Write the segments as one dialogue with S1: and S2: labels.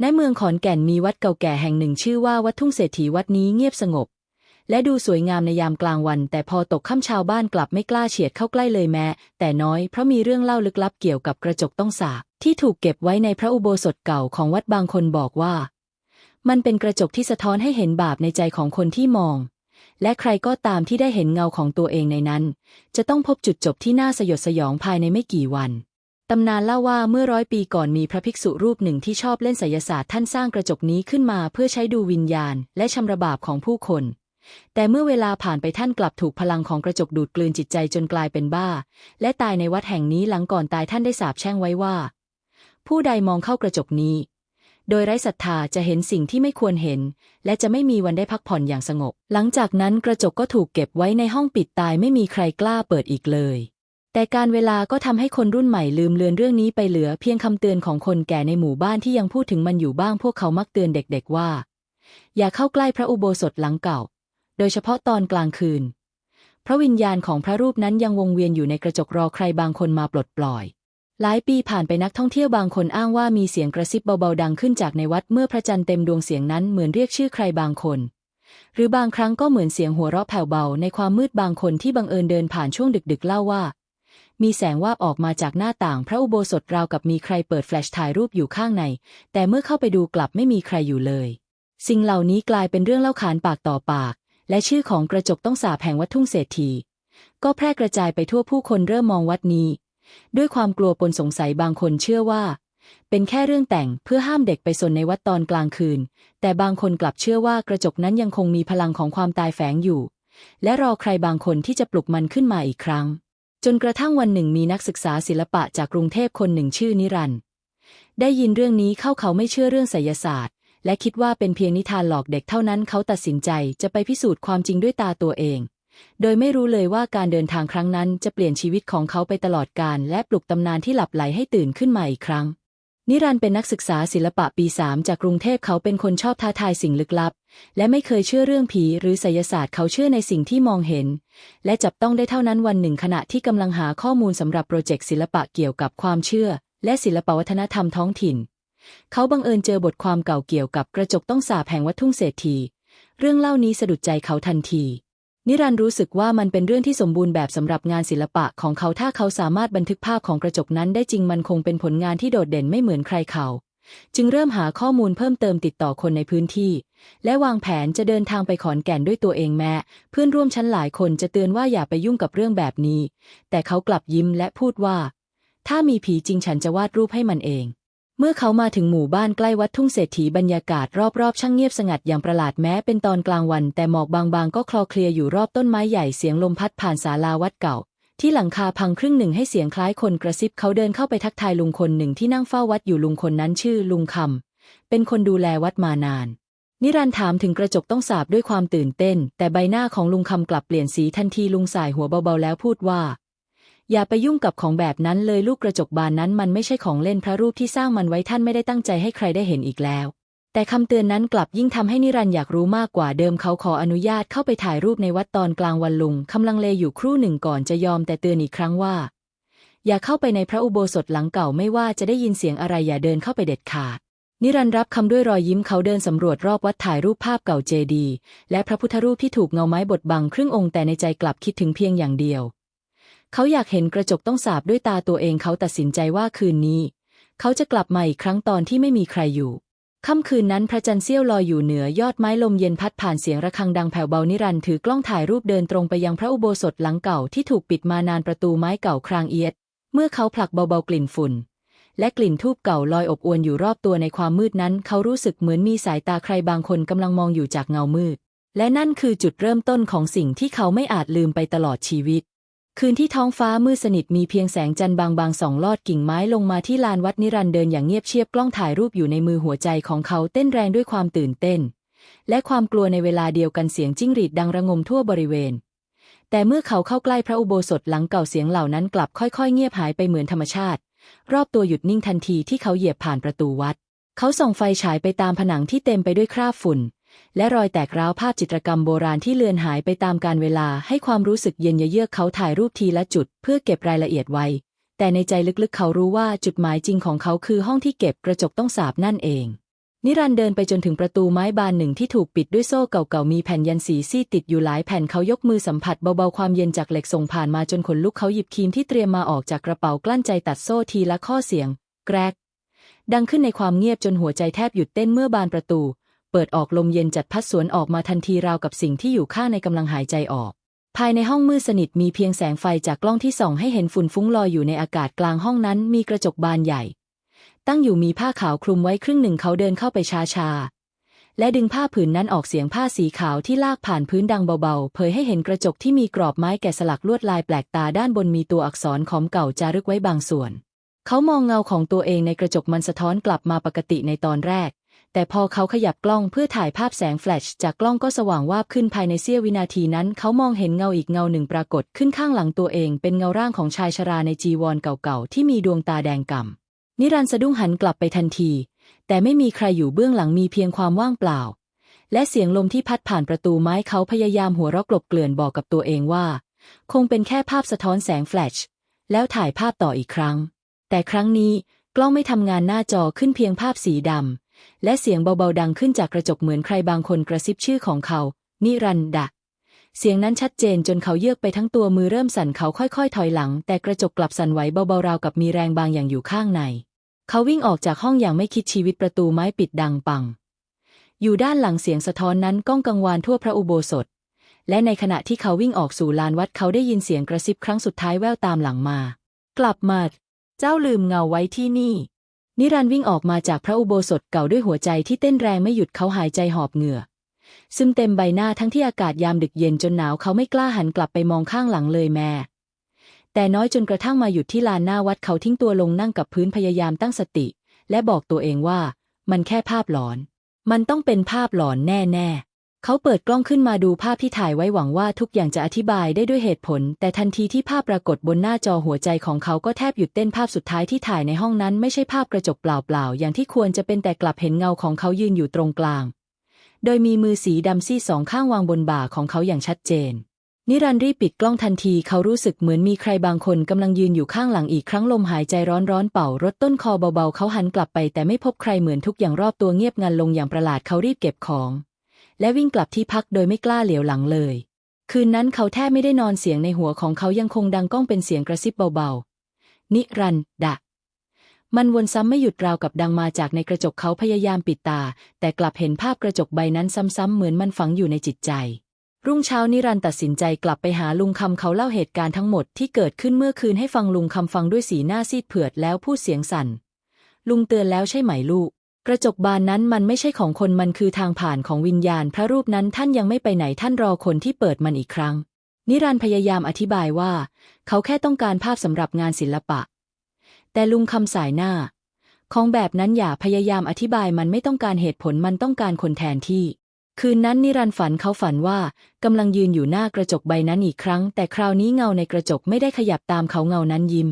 S1: ในเมืองขอนแก่นมีวัดเก่าแก่แห่งหนึ่งชื่อว่าวัดทุ่งเศรษฐีวัดนี้เงียบสงบ และดูสวยงามในยามกลางวัน แต่พอตกค่ำชาวบ้านกลับไม่กล้าเฉียดเข้าใกล้เลยแม้ แต่น้อยเพราะมีเรื่องเล่าลึกลับเกี่ยวกับกระจกต้องสาบที่ถูกเก็บไว้ในพระอุโบสถเก่าของวัดบางคนบอกว่า มันเป็นกระจกที่สะท้อนให้เห็นบาปในใจของคนที่มอง และใครก็ตามที่ได้เห็นเงาของตัวเองในนั้น จะต้องพบจุดจบที่น่าสยดสยองภายในไม่กี่วัน ตำนานเล่าว่าเมื่อร้อยปีก่อนมีพระภิกษุรูปหนึ่งที่ชอบเล่นไสยศาสตร์ท่านสร้างกระจกนี้ขึ้นมาเพื่อใช้ดูวิญญาณ และชำระบาปของผู้คน แต่เมื่อเวลาผ่านไปท่านกลับถูกพลังของกระจกดูดกลืนจิตใจจนกลายเป็นบ้า และตายในวัดแห่งนี้หลังก่อนตายท่านได้สาปแช่งไว้ว่า ผู้ใดมองเข้ากระจกนี้ โดยไร้ศรัทธาจะเห็นสิ่งที่ไม่ควรเห็น และจะไม่มีวันได้พักผ่อนอย่างสงบ หลังจากนั้นกระจกก็ถูกเก็บไว้ในห้องปิดตายไม่มีใครกล้าเปิดอีกเลย แต่การเวลาก็ทำให้คนรุ่นใหม่ลืมเลือนเรื่องนี้ไปเหลือเพียงคำเตือนของคนแก่ในหมู่บ้านที่ยังพูดถึงมันอยู่บ้างพวกเขามักเตือนเด็กๆว่า อย่าเข้าใกล้พระอุโบสถหลังเก่า โดยเฉพาะตอนกลางคืน พระวิญญาณของพระรูปนั้นยังวงเวียนอยู่ในกระจกรอใครบางคนมาปลดปล่อย หลายปีผ่านไปนักท่องเที่ยวบางคนอ้างว่ามีเสียงกระซิบเบาๆดังขึ้นจากในวัดเมื่อพระจันทร์เต็มดวงเสียงนั้นเหมือนเรียกชื่อใครบางคนหรือบางครั้งก็เหมือนเสียงหัวเราะแผ่วเบาในความมืดบางคนที่บังเอิญเดินผ่านช่วงดึกๆเล่าว่า มีแสงว่าออกมาจากหน้าต่างพระอุโบสถราวกับมีใครเปิดแฟลชถ่ายรูปอยู่ข้างใน แต่เมื่อเข้าไปดูกลับไม่มีใครอยู่เลย สิ่งเหล่านี้กลายเป็นเรื่องเล่าขานปากต่อปาก และชื่อของกระจกต้องสาบแห่งวัดทุ่งเศรษฐี ก็แพร่กระจายไปทั่วผู้คนเริ่มมองวัดนี้ ด้วยความกลัวปนสงสัยบางคนเชื่อว่า เป็นแค่เรื่องแต่งเพื่อห้ามเด็กไปสนในวัดตอนกลางคืน แต่บางคนกลับเชื่อว่ากระจกนั้นยังคงมีพลังของความตายแฝงอยู่ และรอใครบางคนที่จะปลุกมันขึ้นมาอีกครั้ง จนกระทั่งวันหนึ่งมีนักศึกษาศิลปะจากกรุงเทพคนหนึ่งชื่อนิรันด์ได้ยินเรื่องนี้เข้าเขาไม่เชื่อเรื่องไสยศาสตร์ และคิดว่าเป็นเพียงนิทานหลอกเด็กเท่านั้นเขาตัดสินใจจะไปพิสูจน์ความจริงด้วยตาตัวเอง โดยไม่รู้เลยว่าการเดินทางครั้งนั้นจะเปลี่ยนชีวิตของเขาไปตลอดกาลและปลุกตำนานที่หลับไหลให้ตื่นขึ้นมาอีกครั้ง นิรันด์เป็นนักศึกษาศิลปะปีสามจากกรุงเทพเขาเป็นคนชอบท้าทายสิ่งลึกลับ และไม่เคยเชื่อเรื่องผีหรือไสยศาสตร์เขาเชื่อในสิ่งที่มองเห็น และจับต้องได้เท่านั้นวันหนึ่งขณะที่กำลังหาข้อมูลสำหรับโปรเจกต์ศิลปะเกี่ยวกับความเชื่อ และศิลปวัฒนธรรมท้องถิ่น เขาบังเอิญเจอบทความเก่าเกี่ยวกับกระจกต้องสาบแห่งวัดทุ่งเศรษฐี เรื่องเล่านี้สะดุดใจเขาทันที นิรันต์รู้สึกว่ามันเป็นเรื่องที่สมบูรณ์แบบสำหรับงานศิลปะของเขาถ้าเขาสามารถบันทึกภาพของกระจกนั้นได้จริงมันคงเป็นผลงานที่โดดเด่นไม่เหมือนใครเขา จึงเริ่มหาข้อมูลเพิ่มเติมติดต่อคนในพื้นที่ และวางแผนจะเดินทางไปขอนแก่นด้วยตัวเองแม้เพื่อนร่วมชั้นหลายคนจะเตือนว่าอย่าไปยุ่งกับเรื่องแบบนี้ แต่เขากลับยิ้มและพูดว่า ถ้ามีผีจริงฉันจะวาดรูปให้มันเอง เมื่อเขามาถึงหมู่บ้านใกล้วัดทุ่งเศรษฐีบรรยากาศรอบๆช่างเงียบสงัดอย่างประหลาดแม้เป็นตอนกลางวัน แต่หมอกบางๆ ก็คลอเคลียอยู่รอบต้นไม้ใหญ่เสียงลมพัดผ่านศาลาวัดเก่า ที่หลังคาพังครึ่งหนึ่งให้เสียงคล้ายคนกระซิบเขาเดินเข้าไปทักทายลุงคนหนึ่งที่นั่งเฝ้าวัดอยู่ลุงคนนั้นชื่อลุงคำเป็นคนดูแลวัดมานาน นิรันถามถึงกระจกต้องสาบด้วยความตื่นเต้น แต่ใบหน้าของลุงคำกลับเปลี่ยนสีทันทีลุงสายหัวเบาๆแล้วพูดว่า อย่าไปยุ่งกับของแบบนั้นเลยลูกกระจกบานนั้นมันไม่ใช่ของเล่นพระรูปที่สร้างมันไว้ท่านไม่ได้ตั้งใจให้ใครได้เห็นอีกแล้ว แต่คำเตือนนั้นกลับยิ่งทำให้นิรันอยากรู้มากกว่าเดิมเขาขออนุญาตเข้าไปถ่ายรูปในวัดตอนกลางวันลุงคำลังเลอยู่ครู่หนึ่งก่อนจะยอมแต่เตือนอีกครั้งว่า อย่าเข้าไปในพระอุโบสถหลังเก่าไม่ว่าจะได้ยินเสียงอะไรอย่าเดินเข้าไปเด็ดขาดนิรันรับคำด้วยรอยยิ้มเขาเดินสำรวจรอบวัดถ่ายรูปภาพเก่าเจดีย์และพระพุทธรูปที่ถูกเงาไม้บดบังครึ่งองค์แต่ในใจกลับคิดถึงเพียงอย่างเดียว เขาอยากเห็นกระจกต้องสาบด้วยตาตัวเองเขาตัดสินใจว่าคืนนี้ เขาจะกลับมาอีกครั้งตอนที่ไม่มีใครอยู่ค่ำคืนนั้นพระจันทร์เสี้ยวลอยอยู่เหนือยอดไม้ลมเย็นพัดผ่านเสียงระฆังดังแผ่วเบานิรันด์ถือกล้องถ่ายรูปเดินตรงไปยังพระอุโบสถหลังเก่าที่ถูกปิดมานานประตูไม้เก่าครางเอียด เมื่อเขาผลักเบาๆกลิ่นฝุ่น และกลิ่นทูบเก่าลอยอบอวนอยู่รอบตัวในความมืดนั้น เขารู้สึกเหมือนมีสายตาใครบางคนกำลังมองอยู่จากเงามืด และนั่นคือจุดเริ่มต้นของสิ่งที่เขาไม่อาจลืมไปตลอดชีวิต คืนที่ท้องฟ้ามืดสนิทมีเพียงแสงจันทร์บางๆสองลอดกิ่งไม้ลงมาที่ลานวัดนิรันเดินอย่างเงียบเชียบกล้องถ่ายรูปอยู่ในมือหัวใจของเขาเต้นแรงด้วยความตื่นเต้น และความกลัวในเวลาเดียวกันเสียงจิ้งหรีดดังระงมทั่วบริเวณ แต่เมื่อเขาเข้าใกล้พระอุโบสถหลังเก่าเสียงเหล่านั้นกลับค่อยๆ เงียบหายไปเหมือนธรรมชาติ รอบตัวหยุดนิ่งทันทีที่เขาเหยียบผ่านประตูวัด เขาส่องไฟฉายไปตามผนังที่เต็มไปด้วยคราบฝุ่น และรอยแตกร้าวภาพจิตรกรรมโบราณที่เลือนหายไปตามกาลเวลาให้ความรู้สึกเย็นเยือกเขาถ่ายรูปทีละจุด เพื่อเก็บรายละเอียดไว้ แต่ในใจลึกๆ เขารู้ว่าจุดหมายจริงของเขาคือห้องที่เก็บกระจกต้องสาบนั่นเอง นิรันด์เดินไปจนถึงประตูไม้บานหนึ่งที่ถูกปิดด้วยโซ่เก่าๆมีแผ่นยันสีซีติดอยู่หลายแผ่นเขายกมือสัมผัสเบาๆความเย็นจากเหล็กส่งผ่านมาจนขนลุกเขาหยิบครีมที่เตรียมมาออกจากกระเป๋ากลั้นใจตัดโซ่ทีละข้อเสียง แกรกดังขึ้นในความเงียบจนหัวใจแทบหยุดเต้นเมื่อบานประตู เปิดออกลมเย็นจัดพัดสวนออกมาทันทีราวกับสิ่งที่อยู่ข้างในกำลังหายใจออก ภายในห้องมืดสนิทมีเพียงแสงไฟจากกล้องที่ส่องให้เห็นฝุ่นฟุ้งลอยอยู่ในอากาศกลางห้องนั้น มีกระจกบานใหญ่ ตั้งอยู่มีผ้าขาวคลุมไว้ครึ่งหนึ่งเขาเดินเข้าไปช้าๆและดึงผ้าผืนนั้นออกเสียงผ้าสีขาวที่ลากผ่านพื้นดังเบาๆ เผยให้เห็นกระจกที่มีกรอบไม้แกะสลักลวดลายแปลกตาด้านบนมีตัวอักษรขอมเก่าจารึกไว้บางส่วน เขามองเงาของตัวเองในกระจกมันสะท้อนกลับมาปกติในตอนแรก แต่พอเขาขยับกล้องเพื่อถ่ายภาพแสงแฟลชจากกล้องก็สว่างวาบขึ้นภายในเสี้ยววินาทีนั้น เขามองเห็นเงาอีกเงาหนึ่งปรากฏขึ้นข้างหลังตัวเอง เป็นเงาร่างของชายชราในจีวรเก่าๆ ที่มีดวงตาแดงก่ำนิรันดร์สะดุ้งหันกลับไปทันที แต่ไม่มีใครอยู่เบื้องหลังมีเพียงความว่างเปล่า และเสียงลมที่พัดผ่านประตูไม้เขาพยายามหัวเราะกลบเกลื่อนบอกกับตัวเองว่า คงเป็นแค่ภาพสะท้อนแสงแฟลชแล้วถ่ายภาพต่ออีกครั้ง แต่ครั้งนี้กล้องไม่ทำงานหน้าจอขึ้นเพียงภาพสีดำ และเสียงเบาๆดังขึ้นจากกระจกเหมือนใครบางคนกระซิบชื่อของเขา นิรันดะ เสียงนั้นชัดเจนจนเขาเยือกไปทั้งตัวมือเริ่มสั่นเขาค่อยๆ ถอยหลัง แต่กระจกกลับสั่นไหวเบาๆราวกับมีแรงบางอย่างอยู่ข้างใน เขาวิ่งออกจากห้องอย่างไม่คิดชีวิตประตูไม้ปิดดังปัง อยู่ด้านหลังเสียงสะท้อนนั้นก้องกังวานทั่วพระอุโบสถ และในขณะที่เขาวิ่งออกสู่ลานวัดเขาได้ยินเสียงกระซิบครั้งสุดท้ายแว่วตามหลังมา กลับมา เจ้าลืมเงาไว้ที่นี่ นิรันด์วิ่งออกมาจากพระอุโบสถเก่าด้วยหัวใจที่เต้นแรงไม่หยุดเขาหายใจหอบเหงื่อ ซึมเต็มใบหน้าทั้งที่อากาศยามดึกเย็นจนหนาวเขาไม่กล้าหันกลับไปมองข้างหลังเลยแม่ แต่น้อยจนกระทั่งมาหยุดที่ลานหน้าวัดเขาทิ้งตัวลงนั่งกับพื้นพยายามตั้งสติ และบอกตัวเองว่า มันแค่ภาพหลอน มันต้องเป็นภาพหลอนแน่ๆ เขาเปิดกล้องขึ้นมาดูภาพที่ถ่ายไว้หวังว่าทุกอย่างจะอธิบายได้ด้วยเหตุผล แต่ทันทีที่ภาพปรากฏบนหน้าจอหัวใจของเขาก็แทบหยุดเต้นภาพสุดท้ายที่ถ่ายในห้องนั้นไม่ใช่ภาพกระจกเปล่าๆ อย่างที่ควรจะเป็นแต่กลับเห็นเงาของเขายืนอยู่ตรงกลาง โดยมีมือสีดำซีสองข้างวางบนบ่าของเขาอย่างชัดเจน นิรันดร์รีบปิดกล้องทันทีเขารู้สึกเหมือนมีใครบางคนกำลังยืนอยู่ข้างหลังอีกครั้งลมหายใจร้อนๆเป่ารถต้นคอเบาๆเขาหันกลับไปแต่ไม่พบใครเหมือนทุกอย่างรอบตัวเงียบงันลงอย่างประหลาดเขารีบเก็บของ และวิ่งกลับที่พักโดยไม่กล้าเหลียวหลังเลย คืนนั้นเขาแทบไม่ได้นอนเสียงในหัวของเขายังคงดังก้องเป็นเสียงกระซิบเบาๆ นิรันดะ มันวนซ้ำไม่หยุดราวกับดังมาจากในกระจกเขาพยายามปิดตา แต่กลับเห็นภาพกระจกใบนั้นซ้ำๆเหมือนมันฝังอยู่ในจิตใจ รุ่งเช้านิรันตัดสินใจกลับไปหาลุงคำเขาเล่าเหตุการณ์ทั้งหมดที่เกิดขึ้นเมื่อคืนให้ฟังลุงคำฟังด้วยสีหน้าซีดเผือดแล้วพูดเสียงสั่นลุงเตือนแล้วใช่ไหมลูก กระจกบานนั้นมันไม่ใช่ของคนมันคือทางผ่านของวิญญาณ พระรูปนั้นท่านยังไม่ไปไหนท่านรอคนที่เปิดมันอีกครั้ง นิรันพยายามอธิบายว่า เขาแค่ต้องการภาพสำหรับงานศิลปะ แต่ลุงคำสายหน้า ของแบบนั้นอย่าพยายามอธิบายมันไม่ต้องการเหตุผลมันต้องการคนแทนที่ คืนนั้นนิรันฝันเขาฝันว่ากำลังยืนอยู่หน้ากระจกใบนั้นอีกครั้ง แต่คราวนี้เงาในกระจกไม่ได้ขยับตามเขาเงานั้นยิ้ม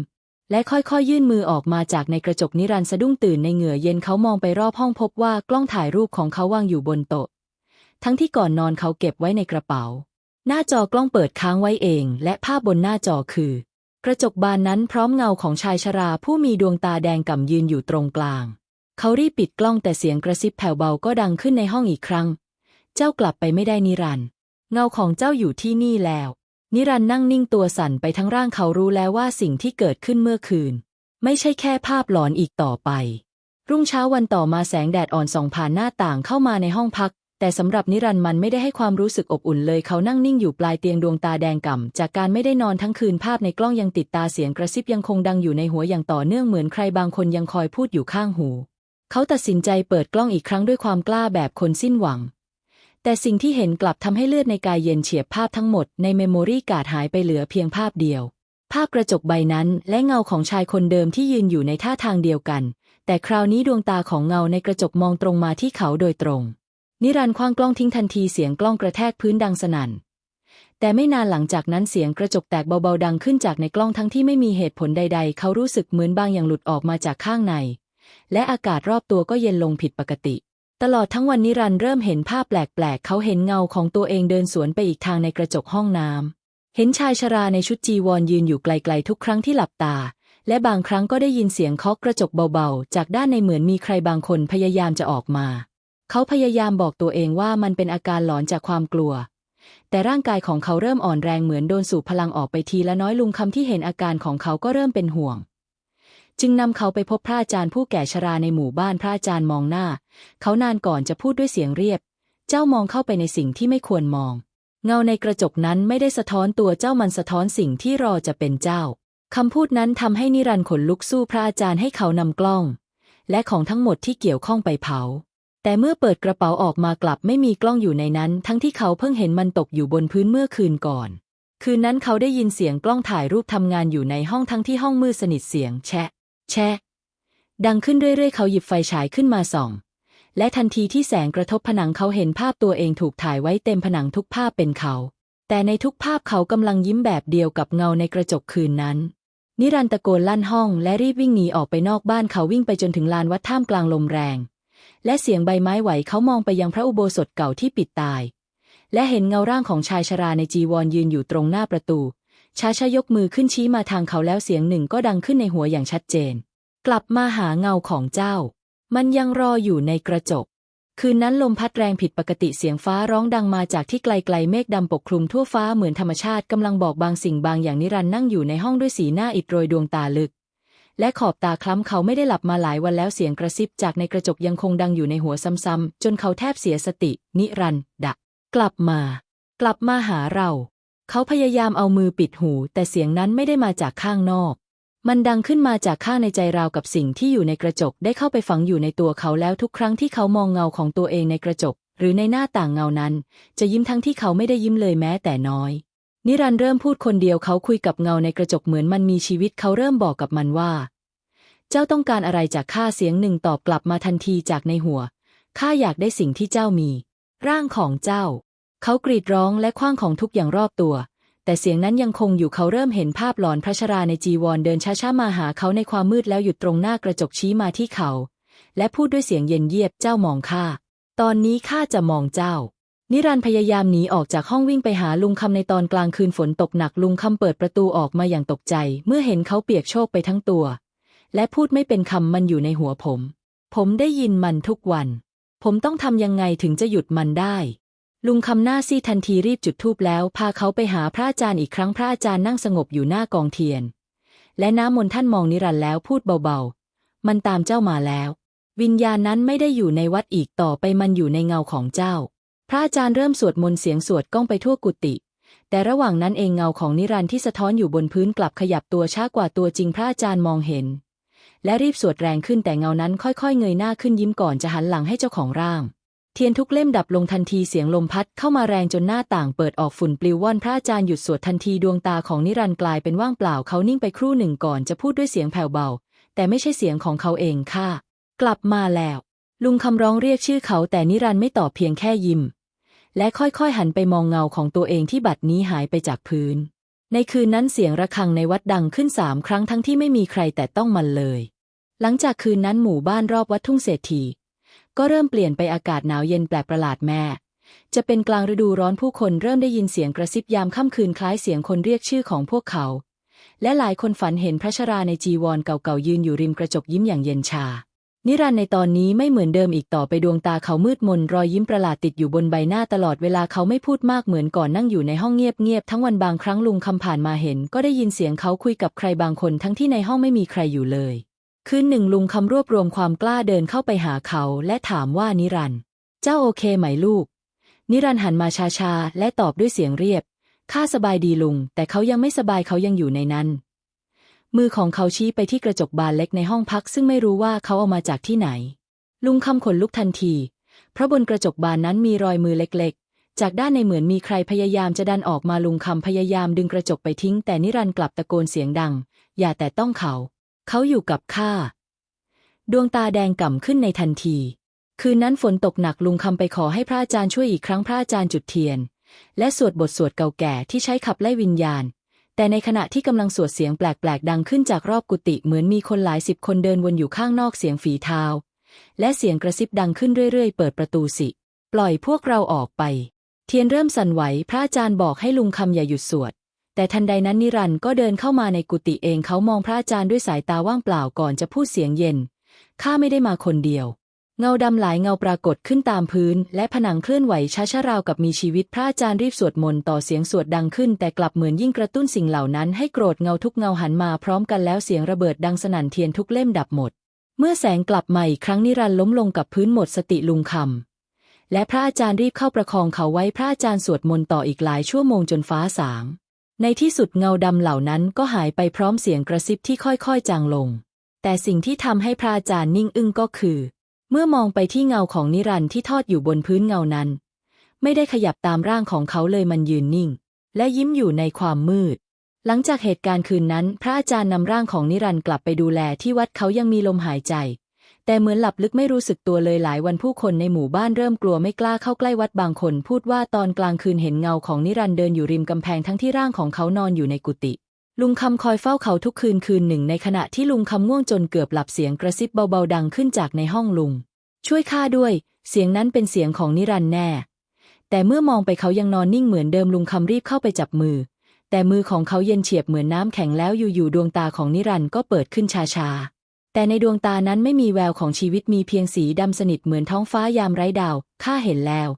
S1: และค่อยๆยื่นมือออกมาจากในกระจกนิรันดร์สะดุ้งตื่นในเหงื่อเย็นเขามองไปรอบห้องพบว่ากล้องถ่ายรูปของเขาวางอยู่บนโต๊ะ ทั้งที่ก่อนนอนเขาเก็บไว้ในกระเป๋า หน้าจอกล้องเปิดค้างไว้เอง และภาพบนหน้าจอคือ กระจกบานนั้นพร้อมเงาของชายชราผู้มีดวงตาแดงก่ำยืนอยู่ตรงกลาง เขารีบปิดกล้องแต่เสียงกระซิบแผ่วเบาก็ดังขึ้นในห้องอีกครั้ง เจ้ากลับไปไม่ได้นิรันดร์เงาของเจ้าอยู่ที่นี่แล้ว นิรันต์นั่งนิ่งตัวสั่นไปทั้งร่างเขารู้แล้วว่าสิ่งที่เกิดขึ้นเมื่อคืน ไม่ใช่แค่ภาพหลอนอีกต่อไป รุ่งเช้าวันต่อมาแสงแดดอ่อนส่องผ่านหน้าต่างเข้ามาในห้องพัก แต่สำหรับนิรันต์มันไม่ได้ให้ความรู้สึกอบอุ่นเลย เขานั่งนิ่งอยู่ปลายเตียงดวงตาแดงก่ำจากการไม่ได้นอนทั้งคืนภาพในกล้องยังติดตาเสียงกระซิบยังคงดังอยู่ในหัวอย่างต่อเนื่องเหมือนใครบางคนยังคอยพูดอยู่ข้างหู เขาตัดสินใจเปิดกล้องอีกครั้งด้วยความกล้าแบบคนสิ้นหวัง แต่สิ่งที่เห็นกลับทำให้เลือดในกายเย็นเฉียบภาพทั้งหมดในเมมโมรี่การ์ดหายไปเหลือเพียงภาพเดียว ภาพกระจกใบนั้นและเงาของชายคนเดิมที่ยืนอยู่ในท่าทางเดียวกัน แต่คราวนี้ดวงตาของเงาในกระจกมองตรงมาที่เขาโดยตรง นิรันด์คว้างกล้องทิ้งทันทีเสียงกล้องกระแทกพื้นดังสนั่นแต่ไม่นานหลังจากนั้นเสียงกระจกแตกเบาๆดังขึ้นจากในกล้องทั้งที่ไม่มีเหตุผลใด ๆ เขารู้สึกเหมือนบางอย่างหลุดออกมาจากข้างใน และอากาศรอบตัวก็เย็นลงผิดปกติ ตลอดทั้งวันนิรันเริ่มเห็นภาพแปลกๆ เขาเห็นเงาของตัวเองเดินสวนไปอีกทางในกระจกห้องน้ำ เห็นชายชราในชุดจีวรยืนอยู่ไกลๆทุกครั้งที่หลับตา และบางครั้งก็ได้ยินเสียงเคาะกระจกเบาๆ จากด้านในเหมือนมีใครบางคนพยายามจะออกมา เขาพยายามบอกตัวเองว่ามันเป็นอาการหลอนจากความกลัว แต่ร่างกายของเขาเริ่มอ่อนแรงเหมือนโดนสูบพลังออกไปทีละน้อยลุงคำที่เห็นอาการของเขาก็เริ่มเป็นห่วง จึงนำเขาไปพบพระอาจารย์ผู้แก่ชราในหมู่บ้านพระอาจารย์มองหน้า เขานานก่อนจะพูดด้วยเสียงเรียบ เจ้ามองเข้าไปในสิ่งที่ไม่ควรมอง เงาในกระจกนั้นไม่ได้สะท้อนตัวเจ้ามันสะท้อนสิ่งที่รอจะเป็นเจ้าคำพูดนั้นทำให้นิรันด์ขนลุกสู้พระอาจารย์ให้เขานำกล้อง และของทั้งหมดที่เกี่ยวข้องไปเผา แต่เมื่อเปิดกระเป๋าออกมากลับไม่มีกล้องอยู่ในนั้น ทั้งที่เขาเพิ่งเห็นมันตกอยู่บนพื้นเมื่อคืนก่อน คืนนั้นเขาได้ยินเสียงกล้องถ่ายรูปทำงานอยู่ในห้องทั้งที่ห้องมืดสนิทเสียงแชะ แชะ ดังขึ้นเรื่อยๆ เขาหยิบไฟฉายขึ้นมาส่อง และทันทีที่แสงกระทบผนังเขาเห็นภาพตัวเองถูกถ่ายไว้เต็มผนังทุกภาพเป็นเขา แต่ในทุกภาพเขากำลังยิ้มแบบเดียวกับเงาในกระจกคืนนั้น นิรันตะโกนลั่นห้องและรีบวิ่งหนีออกไปนอกบ้านเขาวิ่งไปจนถึงลานวัดท่ามกลางลมแรง และเสียงใบไม้ไหวเขามองไปยังพระอุโบสถเก่าที่ปิดตาย และเห็นเงาร่างของชายชราในจีวรยืนอยู่ตรงหน้าประตู ช้าชายกมือขึ้นชี้มาทางเขาแล้วเสียงหนึ่งก็ดังขึ้นในหัวอย่างชัดเจน กลับมาหาเงาของเจ้า มันยังรออยู่ในกระจก คืนนั้นลมพัดแรงผิดปกติเสียงฟ้าร้องดังมาจากที่ไกลๆเมฆดำปกคลุมทั่วฟ้าเหมือนธรรมชาติกำลังบอกบางสิ่งบางอย่างนิรันต์นั่งอยู่ในห้องด้วยสีหน้าอิดโรยดวงตาลึก และขอบตาคล้ำเขาไม่ได้หลับมาหลายวันแล้วเสียงกระซิบจากในกระจกยังคงดังอยู่ในหัวซ้ำๆจนเขาแทบเสียสติ นิรันดร์กลับมา กลับมาหาเรา เขาพยายามเอามือปิดหู แต่เสียงนั้นไม่ได้มาจากข้างนอก มันดังขึ้นมาจากข้างในใจราวกับสิ่งที่อยู่ในกระจกได้เข้าไปฝังอยู่ในตัวเขาแล้วทุกครั้งที่เขามองเงาของตัวเองในกระจก หรือในหน้าต่างเงานั้น จะยิ้มทั้งที่เขาไม่ได้ยิ้มเลยแม้แต่น้อย นิรันเริ่มพูดคนเดียวเขาคุยกับเงาในกระจกเหมือนมันมีชีวิตเขาเริ่มบอกกับมันว่า เจ้าต้องการอะไรจากข้าเสียงหนึ่งตอบกลับมาทันทีจากในหัวข้าอยากได้สิ่งที่เจ้ามี ร่างของเจ้า เขากรีดร้องและคว้างของทุกอย่างรอบตัว แต่เสียงนั้นยังคงอยู่เขาเริ่มเห็นภาพหลอนพระชราในจีวรเดินช้าๆมาหาเขาในความมืดแล้วหยุดตรงหน้ากระจกชี้มาที่เขา และพูดด้วยเสียงเย็นเยียบเจ้ามองข้าตอนนี้ข้าจะมองเจ้า นิรันพยายามหนีออกจากห้องวิ่งไปหาลุงคำในตอนกลางคืนฝนตกหนักลุงคำเปิดประตูออกมาอย่างตกใจ เมื่อเห็นเขาเปียกโชกไปทั้งตัว และพูดไม่เป็นคำมันอยู่ในหัวผม ผมได้ยินมันทุกวัน ผมต้องทำยังไงถึงจะหยุดมันได้ ลุงคำหน้าซีทันทีรีบจุดธูปแล้วพาเขาไปหาพระอาจารย์อีกครั้งพระอาจารย์นั่งสงบอยู่หน้ากองเทียน และน้ำมนต์ท่านมองนิรันดร์แล้วพูดเบาๆ มันตามเจ้ามาแล้ว วิญญาณนั้นไม่ได้อยู่ในวัดอีกต่อไปมันอยู่ในเงาของเจ้า พระอาจารย์เริ่มสวดมนต์เสียงสวดก้องไปทั่วกุฏิแต่ระหว่างนั้นเองเงาของนิรันดร์ที่สะท้อนอยู่บนพื้นกลับขยับตัวช้ากว่าตัวจริงพระอาจารย์มองเห็น และรีบสวดแรงขึ้นแต่เงานั้นค่อยๆ เงยหน้าขึ้นยิ้มก่อนจะหันหลังให้เจ้าของร่าง เทียนทุกเล่มดับลงทันทีเสียงลมพัดเข้ามาแรงจนหน้าต่างเปิดออกฝุ่นปลิวว่อนพระอาจารย์หยุดสวดทันทีดวงตาของนิรันต์กลายเป็นว่างเปล่าเขานิ่งไปครู่หนึ่งก่อนจะพูดด้วยเสียงแผ่วเบา แต่ไม่ใช่เสียงของเขาเองค่ะ กลับมาแล้ว ลุงคำร้องเรียกชื่อเขาแต่นิรันต์ไม่ตอบเพียงแค่ยิ้ม และค่อยๆหันไปมองเงาของตัวเองที่บัดนี้หายไปจากพื้น ในคืนนั้นเสียงระฆังในวัดดังขึ้นสามครั้งทั้งที่ไม่มีใครแต่ต้องมันเลย หลังจากคืนนั้นหมู่บ้านรอบวัดทุ่งเศรษฐี ก็เริ่มเปลี่ยนไปอากาศหนาวเย็นแปลกประหลาดแม่ จะเป็นกลางฤดูร้อนผู้คนเริ่มได้ยินเสียงกระซิบยามค่ำคืนคล้ายเสียงคนเรียกชื่อของพวกเขา และหลายคนฝันเห็นพระชราในจีวรเก่าๆยืนอยู่ริมกระจกยิ้มอย่างเย็นชา นิรันในตอนนี้ไม่เหมือนเดิมอีกต่อไปดวงตาเขามืดมนรอยยิ้มประหลาดติดอยู่บนใบหน้าตลอดเวลาเขาไม่พูดมากเหมือนก่อนนั่งอยู่ในห้องเงียบๆทั้งวันบางครั้งลุงคำผ่านมาเห็น ก็ได้ยินเสียงเขาคุยกับใครบางคนทั้งที่ในห้องไม่มีใครอยู่เลย คืนหนึ่งลุงคำรวบรวมความกล้าเดินเข้าไปหาเขาและถามว่านิรันต์เจ้าโอเคไหมลูก นิรันต์หันมาชาๆ และตอบด้วยเสียงเรียบ ข้าสบายดีลุง แต่เขายังไม่สบายเขายังอยู่ในนั้น มือของเขาชี้ไปที่กระจกบานเล็กในห้องพัก ซึ่งไม่รู้ว่าเขาเอามาจากที่ไหน ลุงคำขนลุกทันที เพราะบนกระจกบานนั้นมีรอยมือเล็กๆ จากด้านในเหมือนมีใครพยายามจะดันออกมาลุงคำพยายามดึงกระจกไปทิ้ง แต่นิรันต์กลับตะโกนเสียงดัง อย่าแต่ต้องเขา เขาอยู่กับข้า ดวงตาแดงก่ำขึ้นในทันที คืนนั้นฝนตกหนักลุงคำไปขอให้พระอาจารย์ช่วยอีกครั้งพระอาจารย์จุดเทียน และสวดบทสวดเก่าแก่ที่ใช้ขับไล่วิญญาณ แต่ในขณะที่กำลังสวดเสียงแปลกๆ ดังขึ้นจากรอบกุฏิเหมือนมีคนหลายสิบคนเดินวนอยู่ข้างนอกเสียงฝีเท้า และเสียงกระซิบดังขึ้นเรื่อยๆ เปิดประตูสิ ปล่อยพวกเราออกไป เทียนเริ่มสั่นไหวพระอาจารย์บอกให้ลุงคำอย่าหยุดสวด แต่ทันใดนั้นนิรันด์ก็เดินเข้ามาในกุฏิเองเขามองพระอาจารย์ด้วยสายตาว่างเปล่าก่อนจะพูดเสียงเย็น ข้าไม่ได้มาคนเดียว เงาดำหลายเงาปรากฏขึ้นตามพื้น และผนังเคลื่อนไหวช้าๆราวกับมีชีวิตพระอาจารย์รีบสวดมนต์ต่อเสียงสวดดังขึ้น แต่กลับเหมือนยิ่งกระตุ้นสิ่งเหล่านั้นให้โกรธเงาทุกเงาหันมาพร้อมกันแล้วเสียงระเบิดดังสนั่นเทียนทุกเล่มดับหมด เมื่อแสงกลับมาอีกครั้งนิรันด์ล้มลงกับพื้นหมดสติลุงคำและพระอาจารย์รีบเข้าประคองเขาไว้พระอาจารย์สวดมนต์ต่ออีกหลายชั่วโมงจนฟ้าสาง ในที่สุดเงาดำเหล่านั้นก็หายไปพร้อมเสียงกระซิบที่ค่อยๆ จางลง แต่สิ่งที่ทำให้พระอาจารย์นิ่งอึ้งก็คือ เมื่อมองไปที่เงาของนิรันดร์ที่ทอดอยู่บนพื้นเงานั้น ไม่ได้ขยับตามร่างของเขาเลยมันยืนนิ่ง และยิ้มอยู่ในความมืด หลังจากเหตุการณ์คืนนั้น พระอาจารย์นำร่างของนิรันดร์กลับไปดูแลที่วัดเขายังมีลมหายใจ แต่เหมือนหลับลึกไม่รู้สึกตัวเลยหลายวันผู้คนในหมู่บ้านเริ่มกลัวไม่กล้าเข้าใกล้วัดบางคน พูดว่าตอนกลางคืนเห็นเงาของนิรันดร์เดินอยู่ริมกำแพงทั้งที่ร่างของเขานอนอยู่ในกุฏิลุงคำคอยเฝ้าเขาทุกคืนคืนหนึ่ง ในขณะที่ลุงคำง่วงจนเกือบหลับเสียงกระซิบเบาๆดังขึ้นจากในห้องลุง ช่วยข้าด้วย เสียงนั้นเป็นเสียงของนิรันดร์แน่ แต่เมื่อมองไปเขายังนอนนิ่งเหมือนเดิมลุงคำรีบเข้าไปจับมือ แต่มือของเขาเย็นเฉียบเหมือนน้ำแข็งแล้วอยู่ๆดวงตาของนิรันดร์ก็เปิดขึ้นช้าๆ แต่ในดวงตานั้นไม่มีแววของชีวิตมีเพียงสีดำสนิทเหมือนท้องฟ้ายามไร้ดาวข้าเห็นแล้ว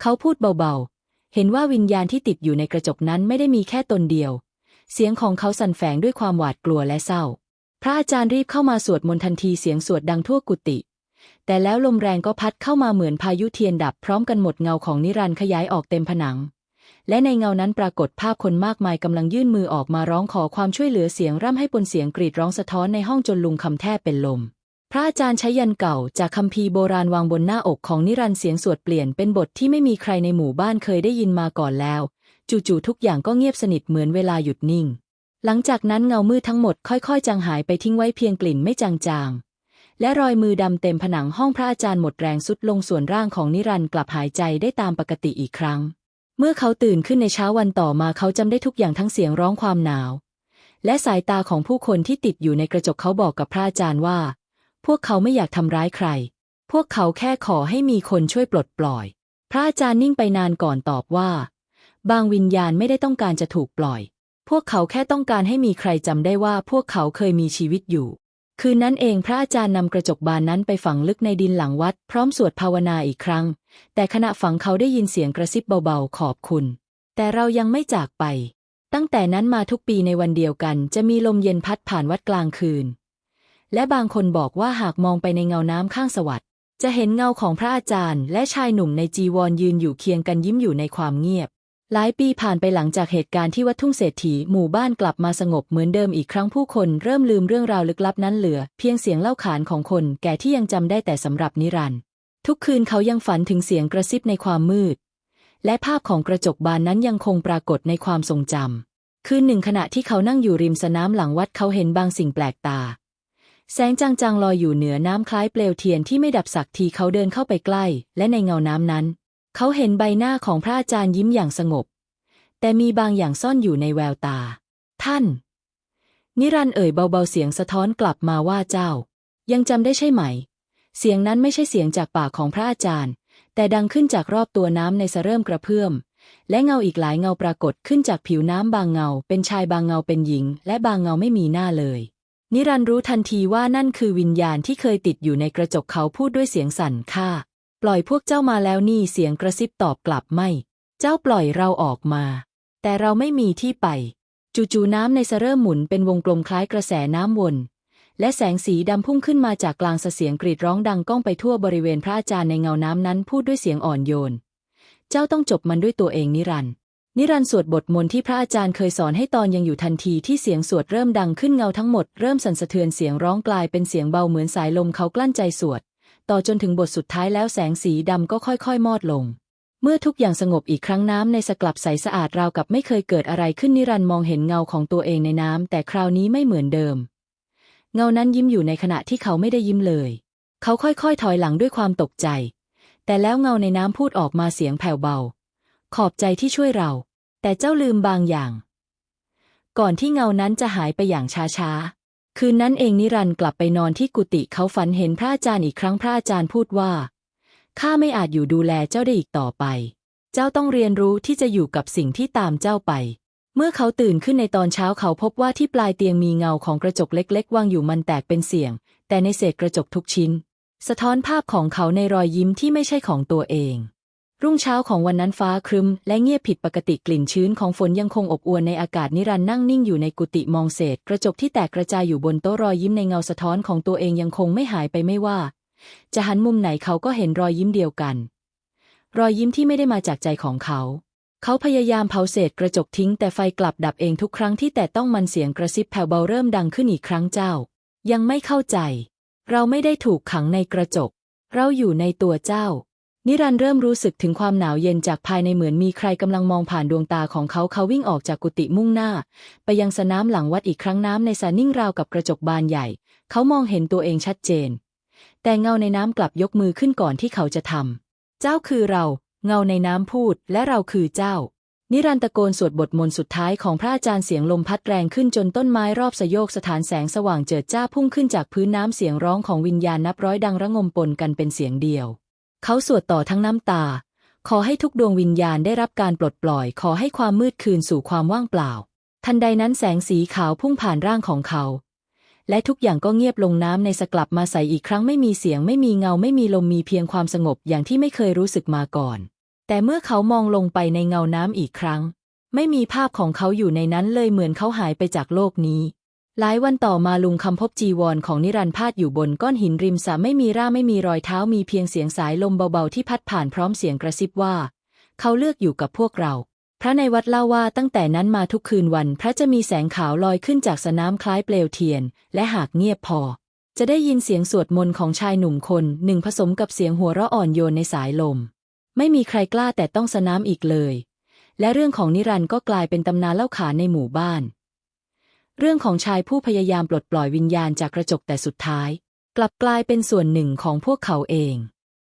S1: เขาพูดเบาๆ เห็นว่าวิญญาณที่ติดอยู่ในกระจกนั้นไม่ได้มีแค่ตนเดียว เสียงของเขาสั่นแฝงด้วยความหวาดกลัวและเศร้า พระอาจารย์รีบเข้ามาสวดมนต์ทันทีเสียงสวดดังทั่วกุฏิแต่แล้วลมแรงก็พัดเข้ามาเหมือนพายุเทียนดับพร้อมกันหมดเงาของนิรันด์ขยายออกเต็มผนัง และในเงานั้นปรากฏภาพคนมากมายกำลังยื่นมือออกมาร้องขอความช่วยเหลือเสียงร่ำให้ปนเสียงกรีดร้องสะท้อนในห้องจนลุงคำแทบเป็นลม พระอาจารย์ใช้ยันเก่าจากคัมภีร์โบราณวางบนหน้าอกของนิรันเสียงสวดเปลี่ยนเป็นบทที่ไม่มีใครในหมู่บ้านเคยได้ยินมาก่อนแล้ว จู่ๆทุกอย่างก็เงียบสนิทเหมือนเวลาหยุดนิ่ง หลังจากนั้นเงามืดทั้งหมดค่อยๆ จางหายไปทิ้งไว้เพียงกลิ่นไม่จางๆและรอยมือดำเต็มผนังห้องพระอาจารย์หมดแรงสุดลงส่วนร่างของนิรันดร์กลับหายใจได้ตามปกติอีกครั้ง เมื่อเขาตื่นขึ้นในเช้าวันต่อมาเขาจำได้ทุกอย่างทั้งเสียงร้องความหนาว และสายตาของผู้คนที่ติดอยู่ในกระจกเขาบอกกับพระอาจารย์ว่า พวกเขาไม่อยากทำร้ายใคร พวกเขาแค่ขอให้มีคนช่วยปลดปล่อย พระอาจารย์นิ่งไปนานก่อนตอบว่า บางวิญญาณไม่ได้ต้องการจะถูกปล่อย พวกเขาแค่ต้องการให้มีใครจำได้ว่าพวกเขาเคยมีชีวิตอยู่ คืนนั้นเองพระอาจารย์นำกระจกบานนั้นไปฝังลึกในดินหลังวัด พร้อมสวดภาวนาอีกครั้ง แต่ขณะฝังเขาได้ยินเสียงกระซิบเบาๆ ขอบคุณ แต่เรายังไม่จากไป ตั้งแต่นั้นมาทุกปีในวันเดียวกัน จะมีลมเย็นพัดผ่านวัดกลางคืน และบางคนบอกว่าหากมองไปในเงาน้ำข้างสวัสด์จะเห็นเงาของพระอาจารย์ และชายหนุ่มในจีวรยืนอยู่เคียงกันยิ้มอยู่ในความเงียบ หลายปีผ่านไปหลังจากเหตุการณ์ที่วัดทุ่งเศรษฐีหมู่บ้านกลับมาสงบเหมือนเดิมอีกครั้งผู้คนเริ่มลืมเรื่องราวลึกลับนั้นเหลือ เพียงเสียงเล่าขานของคนแก่ที่ยังจำได้แต่สำหรับนิรันดร์ทุกคืนเขายังฝันถึงเสียงกระซิบในความมืด และภาพของกระจกบานนั้นยังคงปรากฏในความทรงจำคืนหนึ่งขณะที่เขานั่งอยู่ริมสนามหลังวัดเขาเห็นบางสิ่งแปลกตา แสงจางๆลอยอยู่เหนือน้ำคล้ายเปลวเทียนที่ไม่ดับสักทีเขาเดินเข้าไปใกล้ และในเงาน้ำนั้น เขาเห็นใบหน้าของพระอาจารย์ยิ้มอย่างสงบ แต่มีบางอย่างซ่อนอยู่ในแววตา ท่าน นิรันเอ่ยเบาๆเสียงสะท้อนกลับมาว่าเจ้า ยังจำได้ใช่ไหม เสียงนั้นไม่ใช่เสียงจากปากของพระอาจารย์ แต่ดังขึ้นจากรอบตัวน้ำในสะเริ่มกระเพื่อมและเงาอีกหลายเงาปรากฏขึ้นจากผิวน้ำบางเงา เป็นชายบางเงาเป็นหญิง และบางเงาไม่มีหน้าเลย นิรันร์รู้ทันทีว่านั่นคือวิญญาณที่เคยติดอยู่ในกระจกเขาพูดด้วยเสียงสั่นข้า ปล่อยพวกเจ้ามาแล้วนี่เสียงกระซิบตอบกลับไม่ เจ้าปล่อยเราออกมา แต่เราไม่มีที่ไป จู่ๆน้ำในสะเริ่มหมุนเป็นวงกลมคล้ายกระแสน้ำวน และแสงสีดำพุ่งขึ้นมาจากกลางเสียงกรีดร้องดังก้องไปทั่วบริเวณพระอาจารย์ในเงาน้ำนั้นพูดด้วยเสียงอ่อนโยน เจ้าต้องจบมันด้วยตัวเองนิรันดร์นิรันดร์สวดบทมนต์ที่พระอาจารย์เคยสอนให้ตอนยังอยู่ทันทีที่เสียงสวดเริ่มดังขึ้นเงาทั้งหมดเริ่มสั่นสะเทือนเสียงร้องกลายเป็นเสียงเบาเหมือนสายลมเขากลั้นใจสวด ต่อจนถึงบทสุดท้ายแล้วแสงสีดำก็ค่อยๆ มอดลง เมื่อทุกอย่างสงบอีกครั้งน้ำในสกลับใสสะอาดราวกับไม่เคยเกิดอะไรขึ้นนิรันต์มองเห็นเงาของตัวเองในน้ำแต่คราวนี้ไม่เหมือนเดิม เงานั้นยิ้มอยู่ในขณะที่เขาไม่ได้ยิ้มเลย เขาค่อยๆ ถอยหลังด้วยความตกใจ แต่แล้วเงาในน้ำพูดออกมาเสียงแผ่วเบา ขอบใจที่ช่วยเรา แต่เจ้าลืมบางอย่าง ก่อนที่เงานั้นจะหายไปอย่างช้าๆ คืนนั้นเองนิรันดร์กลับไปนอนที่กุฏิเขาฝันเห็นพระอาจารย์อีกครั้งพระอาจารย์พูดว่าข้าไม่อาจอยู่ดูแลเจ้าได้อีกต่อไป เจ้าต้องเรียนรู้ที่จะอยู่กับสิ่งที่ตามเจ้าไป เมื่อเขาตื่นขึ้นในตอนเช้าเขาพบว่าที่ปลายเตียงมีเงาของกระจกเล็ก ๆ วางอยู่มันแตกเป็นเสียง แต่ในเศษกระจกทุกชิ้น สะท้อนภาพของเขาในรอยยิ้มที่ไม่ใช่ของตัวเอง รุ่งเช้าของวันนั้นฟ้าครึ้ม และเงียบผิดปกติกลิ่นชื้นของฝนยังคงอบอวลในอากาศนิรันดร์นั่งนิ่งอยู่ในกุฏิมองเศษ กระจกที่แตกกระจายอยู่บนโต๊ะรอยยิ้มในเงาสะท้อนของตัวเองยังคงไม่หายไปไม่ว่า จะหันมุมไหนเขาก็เห็นรอยยิ้มเดียวกัน รอยยิ้มที่ไม่ได้มาจากใจของเขา เขาพยายามเผาเศษกระจกทิ้ง แต่ไฟกลับดับเองทุกครั้งที่แต่ต้องมันเสียงกระซิบแผ่วเบาเริ่มดังขึ้นอีกครั้งเจ้า ยังไม่เข้าใจ เราไม่ได้ถูกขังในกระจก เราอยู่ในตัวเจ้า นิรันด์เริ่มรู้สึกถึงความหนาวเย็นจากภายในเหมือนมีใครกำลังมองผ่านดวงตาของเขาเขาวิ่งออกจากกุฏิมุ่งหน้า ไปยังสนามหลังวัดอีกครั้งน้ำในสระนิ่งราวกับกระจกบานใหญ่ เขามองเห็นตัวเองชัดเจน แต่เงาในน้ำกลับยกมือขึ้นก่อนที่เขาจะทำเจ้าคือเรา เงาในน้ำพูด และเราคือเจ้า นิรันตะโกนสวดบทมนต์สุดท้ายของพระอาจารย์เสียงลมพัดแรงขึ้นจนต้นไม้รอบสยโยกสถานแสงสว่างเจิดจ้าพุ่งขึ้นจากพื้นน้ำเสียงร้องของวิญญาณนับร้อยดังระงมปนกันเป็นเสียงเดียว เขาสวดต่อทั้งน้ำตา ขอให้ทุกดวงวิญญาณได้รับการปลดปล่อย ขอให้ความมืดคืนสู่ความว่างเปล่า ทันใดนั้นแสงสีขาวพุ่งผ่านร่างของเขา และทุกอย่างก็เงียบลงน้ำในสกลับมาใสอีกครั้งไม่มีเสียงไม่มีเงาไม่มีลมมีเพียงความสงบอย่างที่ไม่เคยรู้สึกมาก่อน แต่เมื่อเขามองลงไปในเงาน้ำอีกครั้ง ไม่มีภาพของเขาอยู่ในนั้นเลยเหมือนเขาหายไปจากโลกนี้ หลายวันต่อมาลุงคำพบจีวรของนิรันพาดอยู่บนก้อนหินริมสระไม่มีร่าไม่มีรอยเท้ามีเพียงเสียงสายลมเบาๆที่พัดผ่านพร้อมเสียงกระซิบว่า เขาเลือกอยู่กับพวกเรา พระในวัดเล่าว่าตั้งแต่นั้นมาทุกคืนวัน พระจะมีแสงขาวลอยขึ้นจากสนามคล้ายเปลวเทียน และหากเงียบพอ จะได้ยินเสียงสวดมนต์ของชายหนุ่มคน หนึ่งผสมกับเสียงหัวเราะอ่อนโยนในสายลม ไม่มีใครกล้าแต่ต้องสนามอีกเลย และเรื่องของนิรันก็กลายเป็นตำนานเล่าขานในหมู่บ้าน เรื่องของชายผู้พยายามปลดปล่อยวิญญาณจากกระจกแต่สุดท้าย กลับกลายเป็นส่วนหนึ่งของพวกเขาเอง